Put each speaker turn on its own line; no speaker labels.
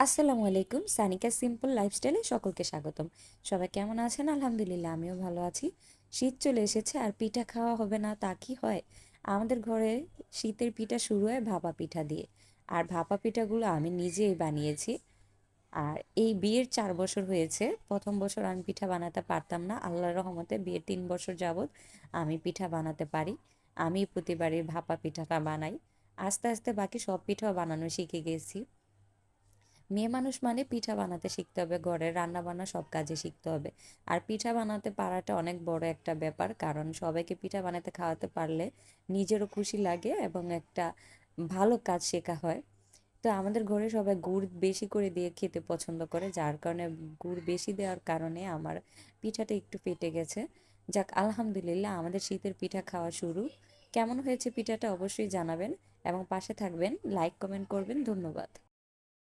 আসসালামু আলাইকুম। সানিকা সিম্পল লাইফস্টাইলে সকলকে স্বাগতম। সবাই কেমন আছেন? আলহামদুলিল্লাহ, আমিও ভালো আছি। শীত চলে এসেছে আর পিঠা খাওয়া হবে না, তা কি হয়? আমাদের ঘরে শীতের পিঠা শুরু হয় ভাপা পিঠা দিয়ে। আর ভাপা পিঠাগুলো আমি নিজেই বানিয়েছি। আর এই বিয়ের চার বছর হয়েছে। প্রথম বছর আমি পিঠা বানাতে পারতাম না। আল্লাহর রহমতে বিয়ের তিন বছর যাবৎ আমি পিঠা বানাতে পারি। আমি প্রতিবারই ভাপা পিঠাটা বানাই। আস্তে আস্তে বাকি সব পিঠাও বানানো শিখে গেছি। মেয়ে মানুষ মানে পিঠা বানাতে শিখতে হবে ঘরের রান্না বান্না সব কাজে শিখতে হবে। আর পিঠা বানাতে পারাটা অনেক বড় একটা ব্যাপার, কারণ সবাইকে পিঠা বানাতে খাওয়াতে পারলে নিজেরও খুশি লাগে এবং একটা ভালো কাজ শেখা হয়। তো আমাদের ঘরে সবাই গুড় বেশি করে দিয়ে খেতে পছন্দ করে, যার কারণে গুড় বেশি দেওয়ার কারণে আমার পিঠাটা একটু ফেটে গেছে। যাক, আলহামদুলিল্লাহ আমাদের শীতের পিঠা খাওয়া শুরু। কেমন হয়েছে পিঠাটা অবশ্যই জানাবেন এবং পাশে থাকবেন, লাইক, কমেন্ট করবেন, ধন্যবাদ।